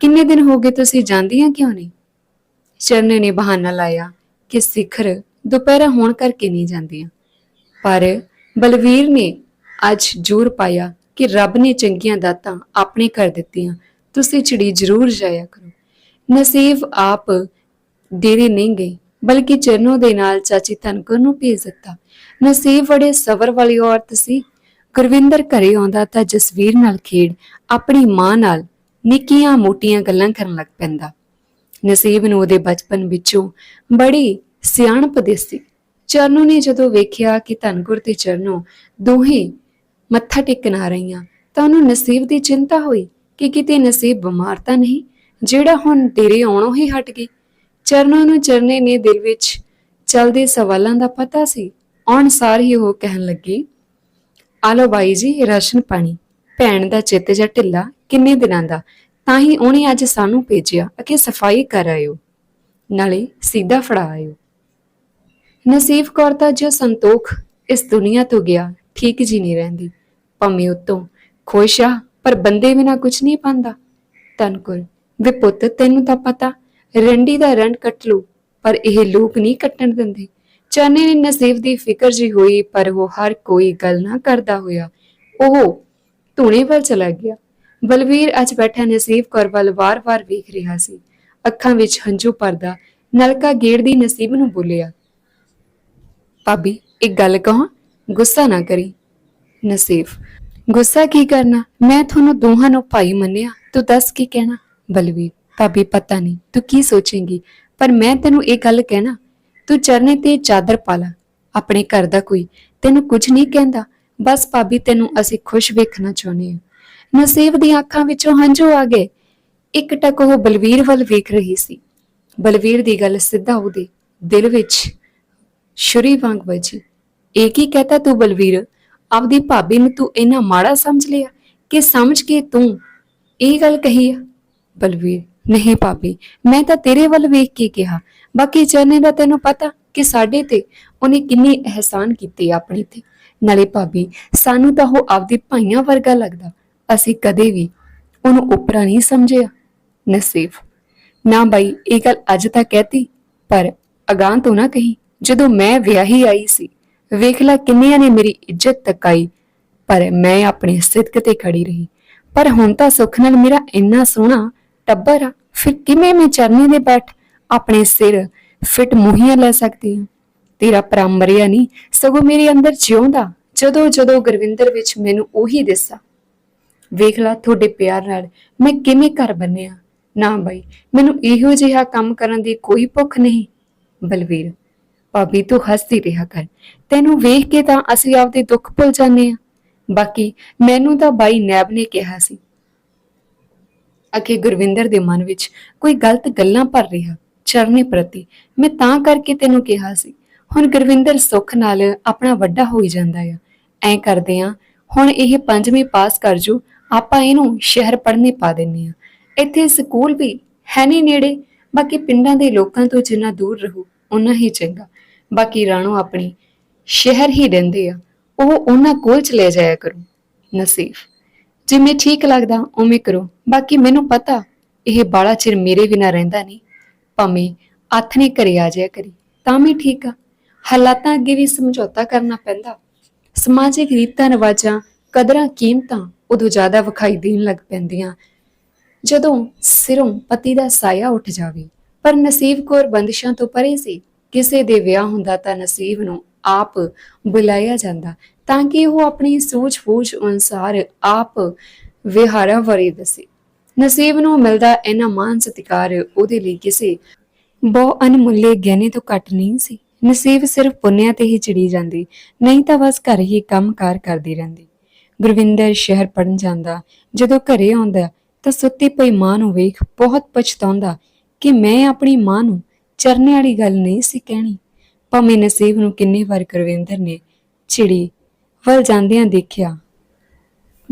ਕਿੰਨੇ ਦਿਨ ਹੋ ਗਏ ਤੁਸੀਂ ਜਾਂਦੀਆਂ ਕਿਉਂ ਨਹੀਂ? ਚਰਨੇ ਨੇ ਬਹਾਨਾ ਲਾਇਆ ਕਿ ਸਿਖਰ ਦੁਪਹਿਰਾ ਹੋਣ ਕਰਕੇ ਨਹੀਂ ਜਾਂਦੀਆਂ। ਪਰ ਬਲਵੀਰ ਨੇ ਅੱਜ ਜ਼ੋਰ ਪਾਇਆ ਕਿ ਰੱਬ ਨੇ ਚੰਗੀਆਂ ਦਾਤਾਂ ਆਪਣੇ ਕਰ ਦਿੱਤੀਆਂ। ਤੁਸੀਂ ਚਿੜੀ ਜ਼ਰੂਰ ਜਾਇਆ ਕਰੋ। ਨਸੀਬ ਆਪ ਡੇਰੇ ਨਹੀਂ ਗਈ, ਬਲਕਿ ਚਰਨੋ ਦੇ ਨਾਲ ਚਾਚੀ ਧਨਕਰ ਨੂੰ ਭੇਜ ਦਿੱਤਾ। ਨਸੀਬ ਬੜੇ ਸਬਰ ਵਾਲੀ ਔਰਤ ਸੀ। ਗੁਰਵਿੰਦਰ ਘਰੇ ਆਉਂਦਾ ਤਾਂ ਜਸਵੀਰ ਨਾਲ ਖੇਡ ਆਪਣੀ ਮਾਂ ਨਾਲ ਨਿੱਕੀਆਂ ਮੋਟੀਆਂ ਗੱਲਾਂ ਕਰਨ ਲੱਗ ਪੈਂਦਾ। ਨਸੀਬ ਨੂੰ ਉਹਦੇ ਬਚਪਨ ਵਿੱਚੋਂ ਬੜੀ ਸਿਆਣਪ ਦੇਸੀ। ਚਰਨੋ ਨੇ ਜਦੋਂ ਵੇਖਿਆ ਕਿ ਧਨਗੁਰ ਤੇ ਚਰਨੋ ਦੋਹੇ ਮੱਥਾ ਟੇਕਣ ਆ ਰਹੀਆਂ, ਤਾਂ ਉਹਨੂੰ ਨਸੀਬ ਦੀ ਚਿੰਤਾ ਹੋਈ ਕਿ ਕਿਤੇ ਨਸੀਬ ਬਿਮਾਰ ਤਾਂ ਨਹੀਂ, ਜਿਹੜਾ ਹੁਣ ਤੇਰੇ ਆਉਣੋਂ ਹੀ ਹਟ ਗਈ। ਚਰਨੋ ਨੂੰ ਚਰਨੇ ਨੇ ਦਿਲ ਵਿੱਚ ਚਲਦੇ ਸਵਾਲਾਂ ਦਾ ਪਤਾ ਸੀ। ਆਉਣ ਸਾਰ ਹੀ ਉਹ ਕਹਿਣ ਲੱਗੀ ਆਲੋ ਬਾਈ ਜੀ, ਰਾਸ਼ਨ ਪਾਣੀ। ਭੈਣ ਦਾ ਚਿੱਤ ਜਾਂ ਢਿੱਲਾ, ਕਿੰਨੇ ਦਿਨਾਂ ਦਾ? ਤਾਂ ਹੀ ਉਹਨੇ ਅੱਜ ਸਾਨੂੰ ਭੇਜਿਆ ਕਿ ਸਫ਼ਾਈ ਕਰ ਆਇਓ। ਨਾਲੇ ਸਿੱਧਾ ਫੜਾ ਆਇਓ। ਨਸੀਬ ਕੌਰ ਦਾ ਜੋ ਸੰਤੋਖ ਇਸ ਦੁਨੀਆ ਤੋਂ ਗਿਆ, ਠੀਕ ਜੀ ਨਹੀਂ ਰਹਿੰਦੀ। ਭਾਵੇਂ ਉਤੋਂ, ਖੁਸ਼ ਆ, ਪਰ ਬੰਦੇ ਬਿਨਾ ਕੁਝ ਨਹੀਂ ਪਾਉਂਦਾ ਤਨਕੁਲ ਵੇ ਪੁੱਤ, ਤੈਨੂੰ ਤਾਂ ਪਤਾ, ਰੰਡੀ ਦਾ ਰੰਡ ਕੱਟ ਲੂ ਪਰ ਇਹ ਲੋਕ ਨਹੀਂ ਕੱਟਣ ਦਿੰਦੇ। ਚਾਨੇ ਨੇ ਨਸੀਬ ਦੀ ਫਿਕਰ ਜੀ ਹੋਈ, ਪਰ ਉਹ ਹਰ ਕੋਈ ਗੱਲ ਨਾ ਕਰਦਾ ਹੋਇਆ। ਉਹ ਧੂਣੇ ਵੱਲ ਚਲਾ ਗਿਆ। ਬਲਵੀਰ ਅੱਜ ਬੈਠਾ ਨਸੀਬ ਕੌਰ ਵੱਲ ਵਾਰ-ਵਾਰ ਵੇਖ ਰਿਹਾ ਸੀ। ਅੱਖਾਂ ਵਿੱਚ ਹੰਝੂ ਪਰਦਾ ਨਲਕਾ ਗੇੜਦੀ ਨਸੀਬ ਨੂੰ ਬੋਲਿਆ ਭਾਬੀ, ਇੱਕ ਗੱਲ ਕਹਾਂ? ਗੁੱਸਾ ਨਾ ਕਰੀ। ਨਸੀਬ ਗੁੱਸਾ ਕੀ ਕਰਨਾ? ਮੈਂ ਤੁਹਾਨੂੰ ਦੋਹਾਂ ਨੂੰ ਭਾਈ ਮੰਨਿਆ। ਤੂੰ ਦੱਸ ਕੀ ਕਹਿਣਾ? ਬਲਵੀਰ, ਭਾਬੀ ਪਤਾ ਨਹੀਂ, ਤੂੰ ਕੀ ਸੋਚੇਂਗੀ? ਪਰ ਮੈਂ ਤੈਨੂੰ ਇਹ ਗੱਲ ਕਹਿਣਾ, ਤੂੰ ਚਰਨੇ ਤੇ ਚਾਦਰ ਪਾ ਲਾ। ਆਪਣੇ ਘਰ ਦਾ ਕੋਈ ਤੈਨੂੰ ਕੁਝ ਨਹੀਂ ਕਹਿੰਦਾ। ਬਸ ਭਾਬੀ, ਤੈਨੂੰ ਅਸੀਂ ਖੁਸ਼ ਵੇਖਣਾ ਚਾਹੁੰਦੇ ਹਾਂ। ਨਸੀਬ ਦੀਆਂ ਅੱਖਾਂ ਵਿੱਚੋਂ ਹੰਝੂ ਆ ਗਏ। ਇੱਕ ਟਕ ਉਹ ਬਲਵੀਰ ਵੱਲ ਵੇਖ ਰਹੀ ਸੀ। ਬਲਵੀਰ ਦੀ ਗੱਲ ਸਿੱਧਾ ਉਹਦੇ ਦਿਲ ਵਿੱਚ ਸ਼ੁਰੀ ਵਾਂਗ ਵੱਜੀ ਇਹ ਕੀ ਕਹਤਾ ਤੂੰ ਬਲਵੀਰ? ਆਪਦੀ ਭਾਬੀ ਨੂੰ ਤੂੰ ਇੰਨਾ ਮਾੜਾ ਸਮਝ ਲਿਆ ਕਿ ਸਮਝ ਕੇ ਤੂੰ ਇਹ ਗੱਲ ਕਹੀ ਆ? ਬਲਵੀਰ, ਨਹੀਂ ਭਾਬੀ, ਮੈਂ ਤਾਂ ਤੇਰੇ ਵੱਲ ਵੇਖ ਕੇ ਕਿਹਾ। ਬਾਕੀ ਚਰਨੇ ਦਾ ਤੈਨੂੰ ਪਤਾ ਕਿ ਸਾਡੇ ਤੇ ਉਹਨੇ ਕਿੰਨੀ ਅਹਿਸਾਨ ਕੀਤੇ ਆਪਣੇ ਤੇ। ਨਾਲੇ ਭਾਬੀ, ਸਾਨੂੰ ਤਾਂ ਉਹ ਆਪਦੇ ਭਾਈਆਂ ਵਰਗਾ ਲੱਗਦਾ। ਅਸੀਂ ਕਦੇ ਵੀ ਉਹਨੂੰ ਉਪਰਾ ਨਹੀਂ ਸਮਝਿਆ। ਨਸੀਬ ਨਾ ਬਾਈ, ਇਹ ਗੱਲ ਅੱਜ ਤਾਂ ਕਹਿਤੀ, ਪਰ ਅਗਾਂ ਤੋਂ ਨਾ ਕਹੀ। ਜਦੋਂ ਮੈਂ ਵਿਆਹੀ ਆਈ ਸੀ, ਵੇਖ ਲੈ ਕਿੰਨਿਆਂ ਨੇ ਮੇਰੀ ਇੱਜ਼ਤ ਤਕਾਈ ਪਰ ਮੈਂ ਆਪਣੇ ਸਿੱਧਕ ਤੇ ਖੜੀ ਰਹੀ। ਪਰ ਹੁਣ ਤਾਂ ਸੁੱਖ ਨਾਲ ਮੇਰਾ ਇੰਨਾ ਸੋਹਣਾ ਟੱਬਰ ਆ, ਫਿਰ ਕਿਵੇਂ ਮੈਂ ਚਰਨੀ ਦੇ ਬੈਠ ਆਪਣੇ ਸਿਰ ਫਿਟ ਮੁਹੀਆਂ ਲੈ ਸਕਦੀ ਹਾਂ? ਤੇਰਾ ਭਰਾ ਨਹੀਂ ਸਗੋਂ ਮੇਰੇ ਅੰਦਰ ਜਿਉਂਦਾ, ਜਦੋਂ ਜਦੋਂ ਗੁਰਵਿੰਦਰ ਵਿੱਚ ਮੈਨੂੰ ਉਹੀ ਦਿਸਾ। ਵੇਖ ਲਾ ਤੁਹਾਡੇ ਪਿਆਰ ਨਾਲ ਮੈਂ ਕਿਵੇਂ ਘਰ ਬੰਨਿਆ। ਨਾ ਬਾਈ, ਮੈਨੂੰ ਇਹੋ ਜਿਹਾ ਕੰਮ ਕਰਨ ਦੀ ਕੋਈ ਭੁੱਖ ਨਹੀਂ। ਬਲਵੀਰ ਭਾਬੀ ਤੂੰ ਹੱਸਦੀ ਰਿਹਾ ਕਰ। ਤੈਨੂੰ ਵੇਖ ਕੇ ਤਾਂ ਅਸੀਂ ਆਪਦੇ ਦੁੱਖ ਭੁੱਲ ਜਾਂਦੇ ਆ ਬਾਕੀ ਮੈਨੂੰ ਤਾਂ ਬਾਈ ਨੈਬ ਨੇ ਕਿਹਾ ਸੀ। ਅਕੇ ਗੁਰਵਿੰਦਰ ਦੇ ਮਨ ਵਿੱਚ ਕੋਈ ਗਲਤ ਗੱਲਾਂ ਭਰ ਰਿਹਾ ਚਰਨੇ ਪ੍ਰਤੀ। ਮੈਂ ਤਾਂ ਕਰਕੇ ਤੈਨੂੰ ਕਿਹਾ ਸੀ। ਹੁਣ ਗੁਰਵਿੰਦਰ ਸੁੱਖ ਨਾਲ ਆਪਣਾ ਵੱਡਾ ਹੋਈ ਜਾਂਦਾ ਆ। ਐਂ ਕਰਦੇ ਆ ਹੁਣ ਇਹ ਪੰਜਵੀਂ ਪਾਸ ਕਰ ਜੂ, ਆਪਾਂ ਇਹਨੂੰ ਸ਼ਹਿਰ ਪੜ੍ਹਨੇ ਪਾ ਦਿੰਨੇ ਆ ਇੱਥੇ ਸਕੂਲ ਵੀ ਹੈ ਨਹੀਂ ਨੇੜੇ, ਬਾਕੀ ਪਿੰਡਾਂ ਦੇ ਲੋਕਾਂ ਤੋਂ ਜਿੰਨਾ ਦੂਰ ਰਹੂ। ਉਨਾ ਹੀ ਚੰਗਾ। ਬਾਕੀ ਰਾਣੋ ਆਪਣੀ ਸ਼ਹਿਰ ਹੀ ਰਹਿੰਦੇ ਆ। ਉਹ ਉਹਨਾਂ ਕੋਲ ਚਲੇ ਜਾਇਆ ਕਰੂ। ਨਸੀਬ। ਜਿਵੇਂ ਠੀਕ ਲੱਗਦਾ, ਉਵੇਂ ਕਰੋ। ਬਾਕੀ ਮੈਨੂੰ ਪਤਾ, ਇਹ ਬਾਲਾ ਚਿਰ ਮੇਰੇ ਬਿਨਾ ਰਹਿੰਦਾ ਨਹੀਂ। ਭਾਵੇਂ ਹੱਥ ਘਰੇ ਆ ਜਾਇਆ ਕਰੀ, ਤਾਂ ਵੀ ਠੀਕ ਆ। ਹਾਲਾਤਾਂ ਅੱਗੇ ਵੀ ਸਮਝੌਤਾ ਕਰਨਾ ਪੈਂਦਾ। ਸਮਾਜਿਕ ਰੀਤਾਂ, ਰਿਵਾਜਾਂ, ਕਦਰਾਂ, ਕੀਮਤਾਂ ਉਦੋਂ ਜ਼ਿਆਦਾ ਵਿਖਾਈ ਦੇਣ ਲੱਗ ਪੈਂਦੀਆਂ। ਜਦੋਂ ਸਿਰੋਂ ਪਤੀ ਦਾ ਸਾਇਆ ਉੱਠ ਜਾਵੇ ਪਰ ਨਸੀਬ ਕੌਰ ਬੰਦਿਸ਼ਾਂ ਤੋਂ ਪਰੇ ਸੀ। ਕਿਸੇ ਦੇ ਵਿਆਹ ਹੁੰਦਾ ਤਾਂ ਨਸੀਬ ਨੂੰ ਆਪ ਬੁਲਾਇਆ ਜਾਂਦਾ, ਤਾਂ ਕਿ ਉਹ ਆਪਣੀ ਸੂਝ-ਬੂਝ ਅਨੁਸਾਰ ਆਪ ਵਿਹਾਰਾਂ ਬਾਰੇ ਦੱਸੇ। ਨਸੀਬ ਨੂੰ ਮਿਲਦਾ ਇਹਨਾਂ ਮਾਨ ਸਤਿਕਾਰ ਉਹਦੇ ਲਈ ਕਿਸੇ ਬਹੁ ਅਨਮੁੱਲੇ ਗਹਿਣੇ ਤੋਂ ਘੱਟ ਨਹੀਂ ਸੀ। ਨਸੀਬ ਸਿਰਫ ਪੁੰਨਿਆਂ ਤੇ ਹੀ ਚੜੀ ਜਾਂਦੀ, ਨਹੀਂ ਤਾਂ ਬਸ ਘਰ ਹੀ ਕੰਮਕਾਰ ਕਰਦੀ ਰਹਿੰਦੀ। ਗੁਰਵਿੰਦਰ ਸ਼ਹਿਰ ਪੜਨ ਜਾਂਦਾ, ਜਦੋਂ ਘਰੇ ਆਉਂਦਾ ਤਾਂ ਸੁੱਤੀ ਪਈ ਮਾਂ ਨੂੰ ਵੇਖ ਬਹੁਤ ਪਛਤਾਉਂਦਾ ਕਿ ਮੈਂ ਆਪਣੀ ਮਾਂ ਨੂੰ ਚਰਨੇ ਵਾਲੀ ਗੱਲ ਨਹੀਂ ਸੀ ਕਹਿਣੀ। ਭਾਵੇਂ ਨਸੀਬ ਨੂੰ ਕਿੰਨੀ ਵਾਰ ਗੁਰਵਿੰਦਰ ਨੇ ਚਿੜੀ ਵੱਲ ਜਾਂਦਿਆਂ ਦੇਖਿਆ।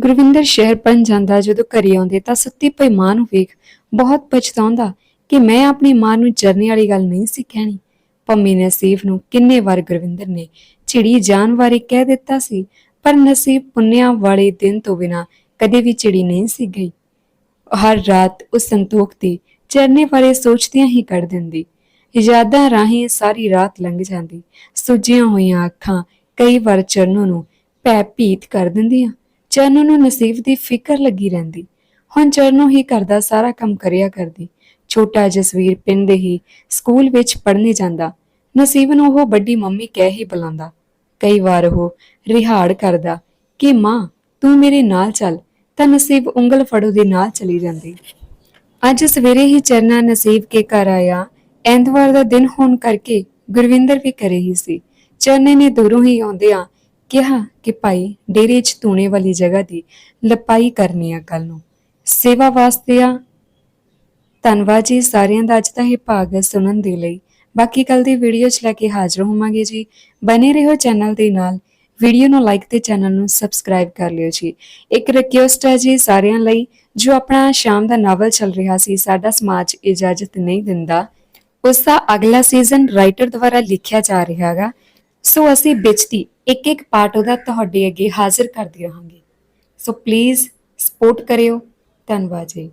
ਗੁਰਵਿੰਦਰ ਸ਼ਹਿਰ ਪਣ ਜਾਂਦਾ ਜਦੋਂ ਘਰੇ ਆਉਂਦੇ ਤਾਂ ਸੁੱਤੀ ਪਈ ਮਾਂ ਨੂੰ ਵੇਖ ਬਹੁਤ ਪਛਤਾਉਂਦਾ ਕਿ ਮੈਂ ਆਪਣੀ ਮਾਂ ਨੂੰ ਚਰਨੇ ਵਾਲੀ ਗੱਲ ਨਹੀਂ ਸੀ ਕਹਿਣੀ। ਪੰਮੀ ਨਸੀਬ ਨੂੰ ਕਿੰਨੇ ਵਾਰ ਗੁਰਵਿੰਦਰ ਨੇ ਚਿੜੀ ਜਾਣ ਬਾਰੇ ਕਹਿ ਦਿੱਤਾ ਸੀ, ਪਰ ਨਸੀਬ ਪੁੰਨਿਆਂ ਵਾਲੇ ਦਿਨ ਤੋਂ ਬਿਨਾ ਕਦੇ ਵੀ ਚਿੜੀ ਨਹੀਂ ਸੀ ਗਈ। ਹਰ ਰਾਤ ਉਸ ਸੰਤੋਖ ਦੀ ਚਰਨੇ ਬਾਰੇ ਸੋਚਦਿਆਂ ਹੀ ਕੱਢ ਦਿੰਦੀ। ਯਾਦਾਂ ਰਾਹੀਂ ਸਾਰੀ ਰਾਤ ਲੰਘ ਜਾਂਦੀ। ਸੁੱਜੀਆਂ ਹੋਈਆਂ ਅੱਖਾਂ ਕਈ ਵਾਰ ਚਰਨੋਂ ਨੂੰ ਭੈ ਭੀਤ ਕਰ ਦਿੰਦੀਆਂ। ਚਰਨੋਂ ਨੂੰ ਨਸੀਬ ਦੀ ਫਿਕਰ ਲੱਗੀ ਰਹਿੰਦੀ। ਹੁਣ ਚਰਨੋਂ ਹੀ ਘਰ ਦਾ ਸਾਰਾ ਕੰਮ ਕਰਿਆ ਕਰਦੀ। ਛੋਟਾ ਜਸਵੀਰ ਪਿੰਡ ਦੇ ਹੀ ਸਕੂਲ ਵਿੱਚ ਪੜ੍ਹਨੇ ਜਾਂਦਾ। ਨਸੀਬ ਨੂੰ ਉਹ ਵੱਡੀ ਮੰਮੀ ਕਹਿ ਹੀ ਬੁਲਾਉਂਦਾ। ਕਈ ਵਾਰ ਉਹ ਰਿਹਾੜ ਕਰਦਾ ਕਿ, ਮਾਂ, ਤੂੰ ਮੇਰੇ ਨਾਲ ਚੱਲ। ਤਾਂ ਨਸੀਬ ਉਂਗਲ ਫੜੋ ਦੇ ਨਾਲ ਚਲੀ ਜਾਂਦੀ। ਅੱਜ ਸਵੇਰੇ ਹੀ ਚਰਨਾ ਨਸੀਬ ਕੇ ਘਰ ਆਇਆ। ਐਤਵਾਰ ਦਾ ਦਿਨ ਹੋਣ ਕਰਕੇ ਗੁਰਵਿੰਦਰ ਵੀ ਘਰੇ ਹੀ ਸੀ। ਚਰਨੇ ਨੇ ਦੂਰੋਂ ਹੀ ਆਉਂਦਿਆਂ ਕਿਹਾ ਕਿ ਭਾਈ, ਡੇਰੇ 'ਚ ਤੂਣੇ ਵਾਲੀ ਜਗ੍ਹਾ ਦੀ ਲਪਾਈ ਕਰਨੀ ਆ ਕੱਲ ਨੂੰ। ਸੇਵਾ ਵਾਸਤੇ ਆ। ਧੰਨਵਾਦ ਜੀ ਸਾਰਿਆਂ ਦਾ, ਅੱਜ ਦਾ ਇਹ ਭਾਗ ਸੁਣਨ ਦੇ ਲਈ। ਬਾਕੀ ਕੱਲ ਦੀ ਵੀਡੀਓ 'ਚ ਲੈ ਕੇ ਹਾਜ਼ਰ ਹੋਵਾਂਗੇ ਜੀ। ਬਨੇ ਰਹੋ ਚੈਨਲ ਦੇ ਨਾਲ। ਵੀਡੀਓ ਨੂੰ ਲਾਈਕ ਤੇ ਚੈਨਲ ਨੂੰ ਸਬਸਕ੍ਰਾਈਬ ਕਰ ਲਿਓ ਜੀ। ਇੱਕ ਰਿਕੁਐਸਟ ਹੈ ਜੀ ਸਾਰਿਆਂ ਲਈ, ਜੋ ਆਪਣਾ ਸ਼ਾਮ ਦਾ ਨਾਵਲ ਚੱਲ ਰਿਹਾ ਸੀ, ਸਾਡਾ ਸਮਾਜ ਇਜਾਜ਼ਤ ਨਹੀਂ ਦਿੰਦਾ। ਉਸ ਦਾ ਅਗਲਾ ਸੀਜ਼ਨ ਰਾਈਟਰ ਦੁਆਰਾ ਲਿਖਿਆ ਜਾ ਰਿਹਾ ਹੈਗਾ। ਸੋ ਅਸੀਂ ਵਿੱਚ ਦੀ ਇੱਕ ਇੱਕ ਪਾਰਟ ਉਹਦਾ ਤੁਹਾਡੇ ਅੱਗੇ ਹਾਜ਼ਰ ਕਰਦੀ ਰਹਾਂਗੇ। ਸੋ ਪਲੀਜ਼ ਸਪੋਰਟ ਕਰਿਓ। ਧੰਨਵਾਦ ਜੀ।